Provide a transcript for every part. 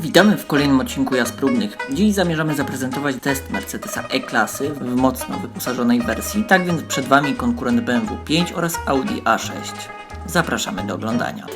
Witamy w kolejnym odcinku Jazd Próbnych. Dziś zamierzamy zaprezentować test Mercedesa E-klasy w mocno wyposażonej wersji, tak więc przed Wami konkurent BMW 5 oraz Audi A6. Zapraszamy do oglądania.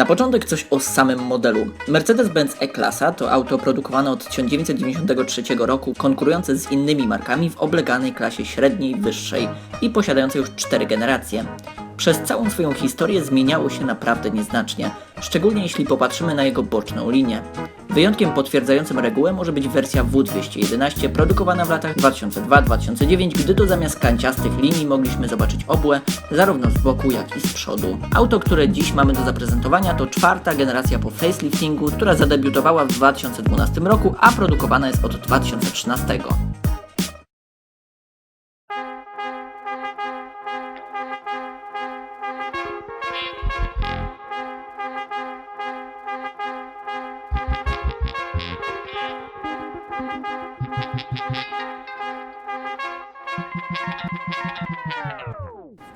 Na początek coś o samym modelu. Mercedes-Benz E-klasa to auto produkowane od 1993 roku, konkurujące z innymi markami w obleganej klasie średniej, wyższej i posiadające już cztery generacje. Przez całą swoją historię zmieniało się naprawdę nieznacznie, szczególnie jeśli popatrzymy na jego boczną linię. Wyjątkiem potwierdzającym regułę może być wersja W211 produkowana w latach 2002-2009, gdy to zamiast kanciastych linii mogliśmy zobaczyć obłe zarówno z boku jak i z przodu. Auto, które dziś mamy do zaprezentowania to czwarta generacja po faceliftingu, która zadebiutowała w 2012 roku, a produkowana jest od 2013.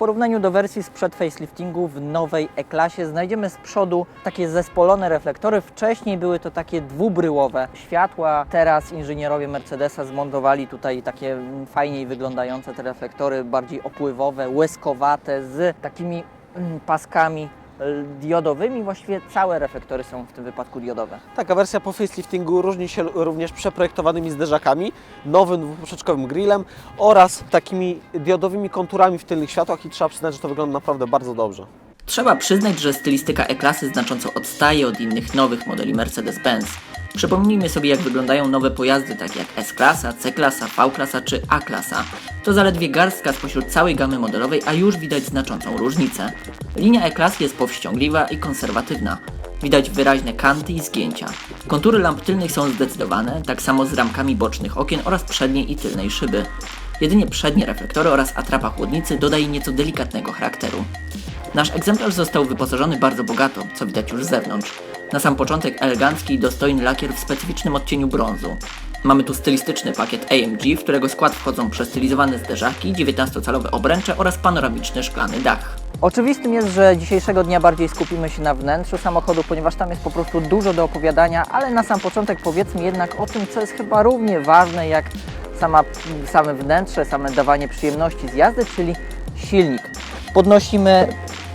porównaniu do wersji sprzed faceliftingu w nowej E-klasie znajdziemy z przodu takie zespolone reflektory. Wcześniej były to takie dwubryłowe światła. Teraz inżynierowie Mercedesa zmontowali tutaj takie fajniej wyglądające te reflektory, bardziej opływowe, łezkowate, z takimi mm, paskami diodowymi. Właściwie całe reflektory są w tym wypadku diodowe. Taka wersja po faceliftingu różni się również przeprojektowanymi zderzakami, nowym dwuprzeczkowym grillem oraz takimi diodowymi konturami w tylnych światłach i trzeba przyznać, że to wygląda naprawdę bardzo dobrze. Trzeba przyznać, że stylistyka E-klasy znacząco odstaje od innych nowych modeli Mercedes-Benz. Przypomnijmy sobie, jak wyglądają nowe pojazdy, takie jak S-klasa, C-klasa, V-klasa czy A-klasa. To zaledwie garstka spośród całej gamy modelowej, a już widać znaczącą różnicę. Linia E-klasy jest powściągliwa i konserwatywna. Widać wyraźne kanty i zgięcia. Kontury lamp tylnych są zdecydowane, tak samo z ramkami bocznych okien oraz przedniej i tylnej szyby. Jedynie przednie reflektory oraz atrapa chłodnicy dodaje nieco delikatnego charakteru. Nasz egzemplarz został wyposażony bardzo bogato, co widać już z zewnątrz. Na sam początek elegancki i dostojny lakier w specyficznym odcieniu brązu. Mamy tu stylistyczny pakiet AMG, w którego skład wchodzą przestylizowane zderzaki, 19-calowe obręcze oraz panoramiczny szklany dach. Oczywistym jest, że dzisiejszego dnia bardziej skupimy się na wnętrzu samochodu, ponieważ tam jest po prostu dużo do opowiadania, ale na sam początek powiedzmy jednak o tym, co jest chyba równie ważne jak sama, same wnętrze, same dawanie przyjemności z jazdy, czyli silnik. Podnosimy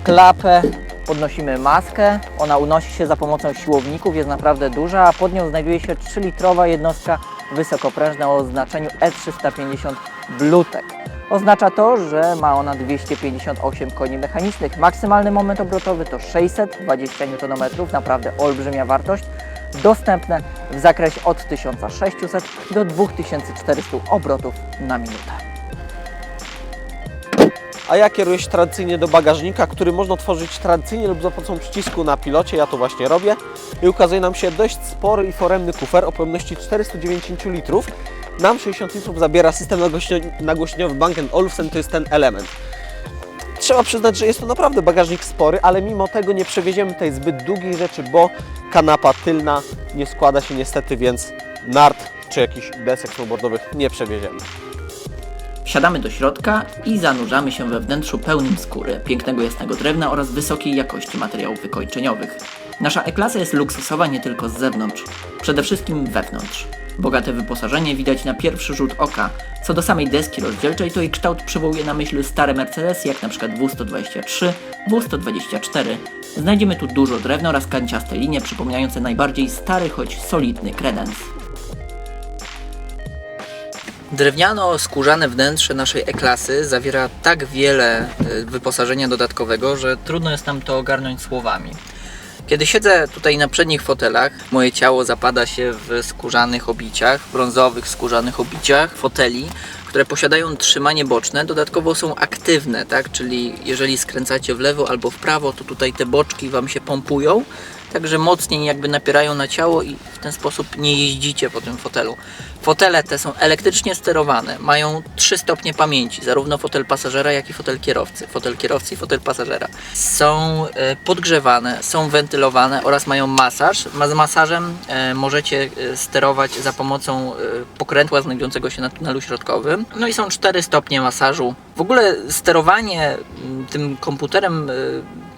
klapę, podnosimy maskę, ona unosi się za pomocą siłowników, jest naprawdę duża, a pod nią znajduje się 3-litrowa jednostka wysokoprężna o oznaczeniu E350 Bluetech. Oznacza to, że ma ona 258 koni mechanicznych. Maksymalny moment obrotowy to 620 Nm, naprawdę olbrzymia wartość. Dostępne w zakresie od 1600 do 2400 obrotów na minutę. A ja kieruję się tradycyjnie do bagażnika, który można otworzyć tradycyjnie lub za pomocą przycisku na pilocie, ja to właśnie robię. I ukazuje nam się dość spory i foremny kufer o pojemności 490 litrów. Nam 60 litrów zabiera system nagłośnio- nagłośnieniowy Bang Olufsen, to jest ten element. Trzeba przyznać, że jest to naprawdę bagażnik spory, ale mimo tego nie przewieziemy tutaj zbyt długich rzeczy, bo kanapa tylna nie składa się niestety, więc nart czy jakichś desek snowboardowych nie przewieziemy. Wsiadamy do środka i zanurzamy się we wnętrzu pełnym skóry, pięknego jasnego drewna oraz wysokiej jakości materiałów wykończeniowych. Nasza E-klasa jest luksusowa nie tylko z zewnątrz, przede wszystkim wewnątrz. Bogate wyposażenie widać na pierwszy rzut oka. Co do samej deski rozdzielczej, to jej kształt przywołuje na myśl stare Mercedesy, jak przykład W123, W124. Znajdziemy tu dużo drewna oraz kanciaste linie przypominające najbardziej stary, choć solidny kredens. Drewniano-skórzane wnętrze naszej E-klasy zawiera tak wiele y, wyposażenia dodatkowego, że trudno jest nam to ogarnąć słowami. Kiedy siedzę tutaj na przednich fotelach, moje ciało zapada się w skórzanych obiciach, brązowych skórzanych obiciach foteli, które posiadają trzymanie boczne, dodatkowo są aktywne, tak? Czyli jeżeli skręcacie w lewo albo w prawo, to tutaj te boczki Wam się pompują, także mocniej jakby napierają na ciało i w ten sposób nie jeździcie po tym fotelu. Fotele te są elektrycznie sterowane, mają trzy stopnie pamięci, zarówno fotel pasażera, jak i fotel kierowcy. Fotel kierowcy i fotel pasażera. Są e, podgrzewane, są wentylowane oraz mają masaż. Ma- Z masażem e, możecie e, sterować za pomocą pokrętła znajdującego się na tunelu środkowym. No i są cztery stopnie masażu. W ogóle sterowanie tym komputerem,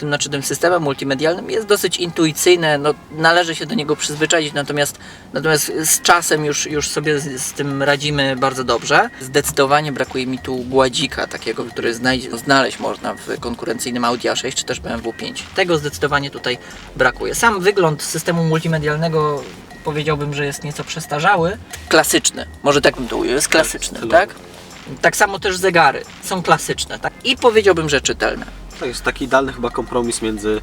tym, znaczy tym systemem multimedialnym jest dosyć intuicyjne, no, należy się do niego przyzwyczaić, natomiast, natomiast z czasem już, już sobie z, z tym radzimy bardzo dobrze. Zdecydowanie brakuje mi tu gładzika takiego, który znajdzie, znaleźć można w konkurencyjnym Audi A6 czy też BMW 5. Tego zdecydowanie tutaj brakuje. Sam wygląd systemu multimedialnego powiedziałbym, że jest nieco przestarzały. Klasyczny, może tak bym to ujął, jest klasyczny, tak? Tak samo też zegary są klasyczne, tak? I powiedziałbym, że czytelne. To jest taki idealny chyba kompromis między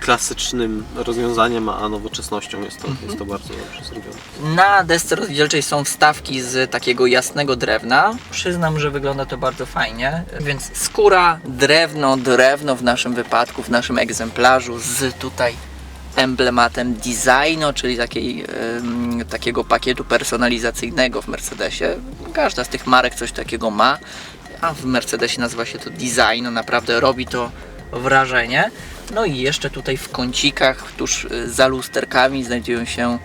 klasycznym rozwiązaniem a nowoczesnością. Jest to, jest to bardzo dobrze zrobione. Na desce rozdzielczej są wstawki z takiego jasnego drewna. Przyznam, że wygląda to bardzo fajnie. Więc skóra, drewno, drewno w naszym wypadku, w naszym egzemplarzu z tutaj emblematem designo, czyli takiej, takiego pakietu personalizacyjnego w Mercedesie. Każda z tych marek coś takiego ma, a w Mercedesie nazywa się to designo. Naprawdę robi to wrażenie. No i jeszcze tutaj w kącikach, tuż y, za lusterkami znajdują się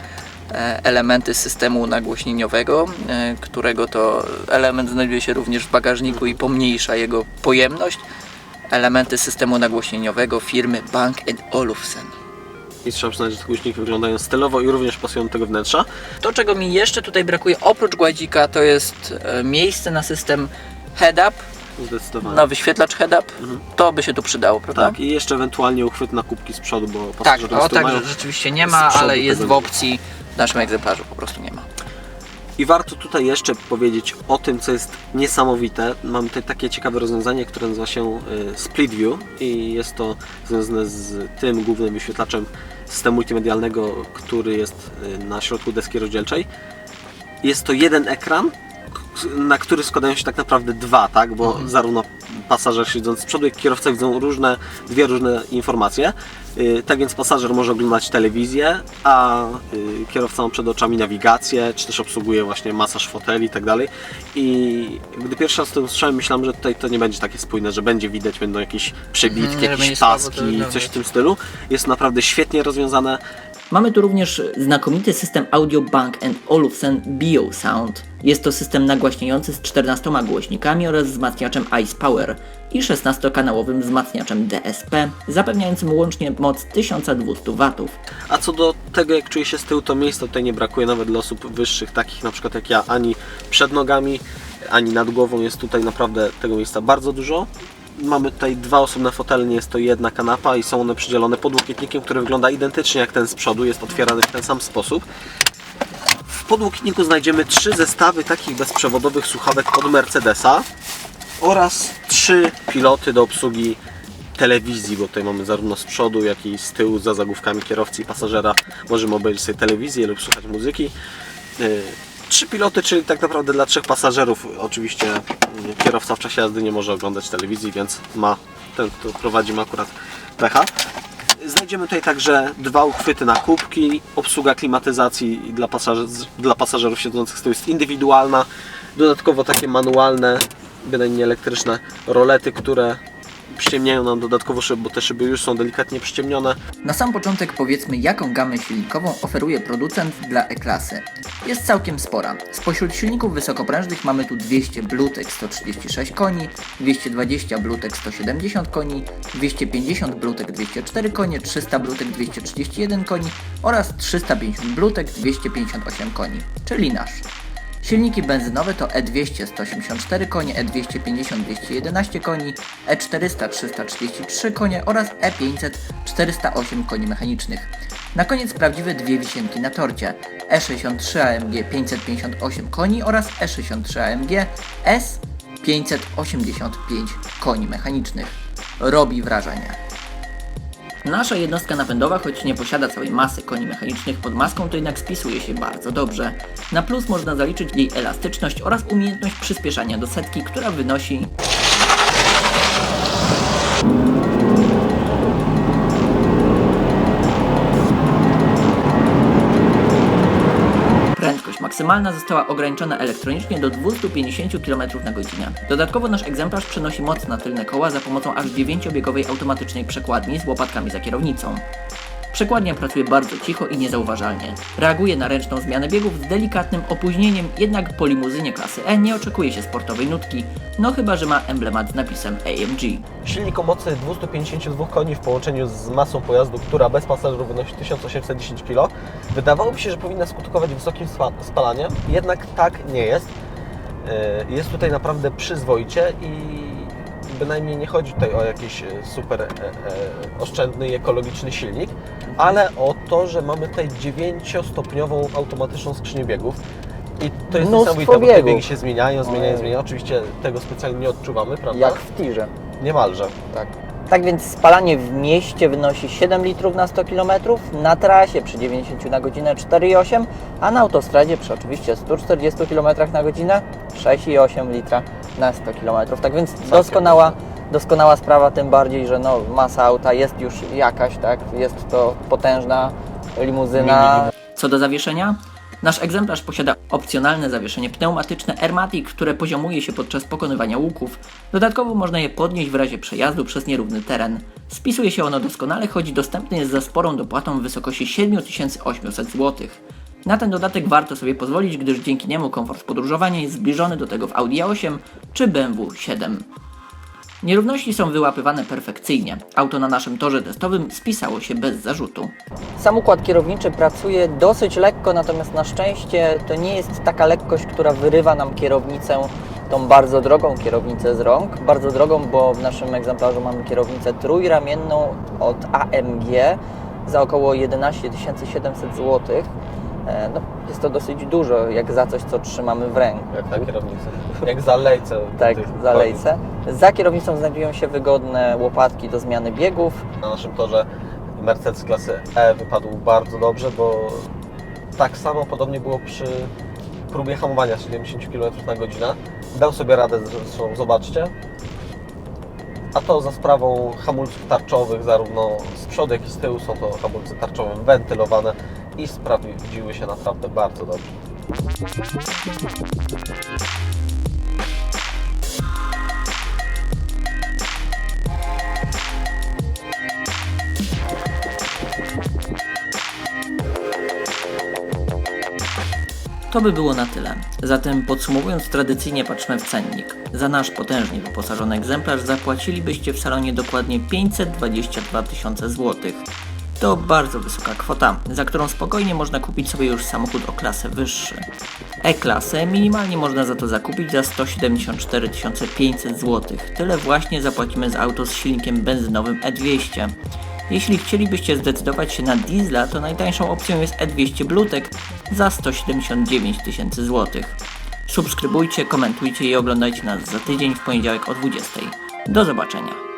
e, elementy systemu nagłośnieniowego, e, którego to element znajduje się również w bagażniku i pomniejsza jego pojemność. Elementy systemu nagłośnieniowego firmy Bank Olufsen. I trzeba przyznać, że te głośniki wyglądają stylowo i również pasują do tego wnętrza. To, czego mi jeszcze tutaj brakuje, oprócz gładzika, to jest e, miejsce na system head-up, Zdecydowanie. na wyświetlacz head-up. To by się tu przydało, prawda? Tak, i jeszcze ewentualnie uchwyt na kubki z przodu, bo Tak, o tak, mają. rzeczywiście nie ma, ale jest w opcji w naszym egzemplarzu po prostu nie ma. I warto tutaj jeszcze powiedzieć o tym, co jest niesamowite. Mamy tutaj takie ciekawe rozwiązanie, które nazywa się y, Split View i jest to związane z tym głównym wyświetlaczem systemu multimedialnego, który jest y, na środku deski rozdzielczej. Jest to jeden ekran, na który składają się tak naprawdę dwa, tak? Bo zarówno pasażer siedząc z przodu, jak i kierowca widzą różne, dwie różne informacje. Y, Tak więc pasażer może oglądać telewizję, a y, kierowca ma przed oczami nawigację, czy też obsługuje właśnie masaż foteli i tak dalej. I gdy pierwszy raz to usłyszałem, myślałem, że tutaj to nie będzie takie spójne, że będzie widać, będą jakieś przebitki, że jakieś paski, coś w tym stylu. Jest naprawdę świetnie rozwiązane. Mamy tu również znakomity system Audio Bank Olufsen BioSound. Jest to system nagłaśniający z 14 głośnikami oraz wzmacniaczem Ice Power i 16-kanałowym wzmacniaczem DSP, zapewniającym łącznie moc 1200 W. A co do tego, jak czuje się z tyłu, to miejsca tutaj nie brakuje nawet dla osób wyższych, takich na przykład jak ja, ani przed nogami, ani nad głową. Jest tutaj naprawdę tego miejsca bardzo dużo. Mamy tutaj dwa osobne fotele, nie jest to jedna kanapa i są one przydzielone podłokietnikiem, który wygląda identycznie jak ten z przodu, jest otwierany w ten sam sposób. W podłokietniku znajdziemy trzy zestawy takich bezprzewodowych słuchawek od Mercedesa oraz trzy piloty do obsługi telewizji, bo tutaj mamy zarówno z przodu, jak i z tyłu za zagłówkami kierowcy i pasażera możemy obejrzeć sobie telewizję lub słuchać muzyki. Yy, Trzy piloty, czyli tak naprawdę dla trzech pasażerów. Oczywiście yy, kierowca w czasie jazdy nie może oglądać telewizji, więc ma ten, kto prowadzi ma akurat pecha. Znajdziemy tutaj także dwa uchwyty na kubki, obsługa klimatyzacji dla, dla pasażerów siedzących z tyłu jest indywidualna. Dodatkowo takie manualne, bynajmniej elektryczne rolety, które przyciemniają nam dodatkowo szyby, bo te szyby już są delikatnie przyciemnione. Na sam początek powiedzmy jaką gamę silnikową oferuje producent dla E-klasy. Jest całkiem spora. Spośród silników wysokoprężnych mamy tu 200 Bluetech 136 koni, 220 Bluetech 170 koni, 250 Bluetech 204 konie, 300 Bluetech 231 koni oraz 350 Bluetech 258 koni, czyli nasz. Silniki benzynowe to E E200 184 konie, E E250 211 koni, E E400 333 konie oraz E E500 408 koni mechanicznych. Na koniec prawdziwe dwie wisienki na torcie. E63 AMG 558 koni oraz E E63 AMG S 585 koni mechanicznych. Robi wrażenie. Nasza jednostka napędowa, choć nie posiada całej masy koni mechanicznych pod maską, to jednak spisuje się bardzo dobrze. Na plus można zaliczyć jej elastyczność oraz umiejętność przyspieszania do setki, która wynosi maksymalna została ograniczona elektronicznie do 250 km na godzinę. Dodatkowo nasz egzemplarz przenosi moc na tylne koła za pomocą aż 9-biegowej automatycznej przekładni z łopatkami za kierownicą. Przekładnia pracuje bardzo cicho i niezauważalnie. Reaguje na ręczną zmianę biegów z delikatnym opóźnieniem, jednak po limuzynie klasy E nie oczekuje się sportowej nutki, no chyba, że ma emblemat z napisem AMG. Silnik o mocy 252 koni w połączeniu z masą pojazdu, która bez pasażerów wynosi 1810 kg, wydawałoby się, że powinna skutkować wysokim spa- spalaniem, jednak tak nie jest. Yy, Jest tutaj naprawdę przyzwoicie i bynajmniej nie chodzi tutaj o jakiś e, super e, e, oszczędny i ekologiczny silnik, ale o to, że mamy tutaj 9-stopniową automatyczną skrzynię biegów. I to jest Mnóstwo niesamowite, bo te biegów. biegi się zmieniają, zmieniają, Ojej. zmieniają. Oczywiście tego specjalnie nie odczuwamy, prawda? Jak w tirze. Niemalże. Tak. Tak więc spalanie w mieście wynosi 7 litrów na 100 km, na trasie przy 90 na godzinę 4,8, a na autostradzie przy oczywiście 140 km na godzinę 6,8 litra na 100 km. Tak więc doskonała, doskonała sprawa, tym bardziej, że no, masa auta jest już jakaś, tak? Jest to potężna limuzyna. Co do zawieszenia? Nasz egzemplarz posiada opcjonalne zawieszenie pneumatyczne Airmatic, które poziomuje się podczas pokonywania łuków. Dodatkowo można je podnieść w razie przejazdu przez nierówny teren. Spisuje się ono doskonale, choć dostępny jest za sporą dopłatą w wysokości 7800 zł. Na ten dodatek warto sobie pozwolić, gdyż dzięki niemu komfort podróżowania jest zbliżony do tego w Audi A8 czy BMW 7. Nierówności są wyłapywane perfekcyjnie. Auto na naszym torze testowym spisało się bez zarzutu. Sam układ kierowniczy pracuje dosyć lekko, natomiast na szczęście to nie jest taka lekkość, która wyrywa nam kierownicę, tą bardzo drogą kierownicę z rąk. Bardzo drogą, bo w naszym egzemplarzu mamy kierownicę trójramienną od AMG za około 11 700 zł. E, No, jest to dosyć dużo, jak za coś, co trzymamy w ręku. Jak na kierownicy. Jak za lejce. Tak, za lejce. Za kierownicą znajdują się wygodne łopatki do zmiany biegów. Na naszym torze Mercedes klasy E wypadł bardzo dobrze, bo tak samo podobnie było przy próbie hamowania 70 km na godzinę. Dał sobie radę, zresztą zobaczcie. A to za sprawą hamulców tarczowych, zarówno z przodu, jak i z tyłu są to hamulce tarczowe wentylowane i sprawdziły się naprawdę bardzo dobrze. To by było na tyle. Zatem podsumowując, tradycyjnie patrzmy w cennik. Za nasz potężnie wyposażony egzemplarz zapłacilibyście w salonie dokładnie 522 tysiące złotych. To bardzo wysoka kwota, za którą spokojnie można kupić sobie już samochód o klasę wyższy. E-klasę minimalnie można za to zakupić za 174 500 zł. Tyle właśnie zapłacimy za auto z silnikiem benzynowym E200. Jeśli chcielibyście zdecydować się na diesla, to najtańszą opcją jest E200 Bluetech za 179 tysięcy złotych. Subskrybujcie, komentujcie i oglądajcie nas za tydzień w poniedziałek o 20. Do zobaczenia.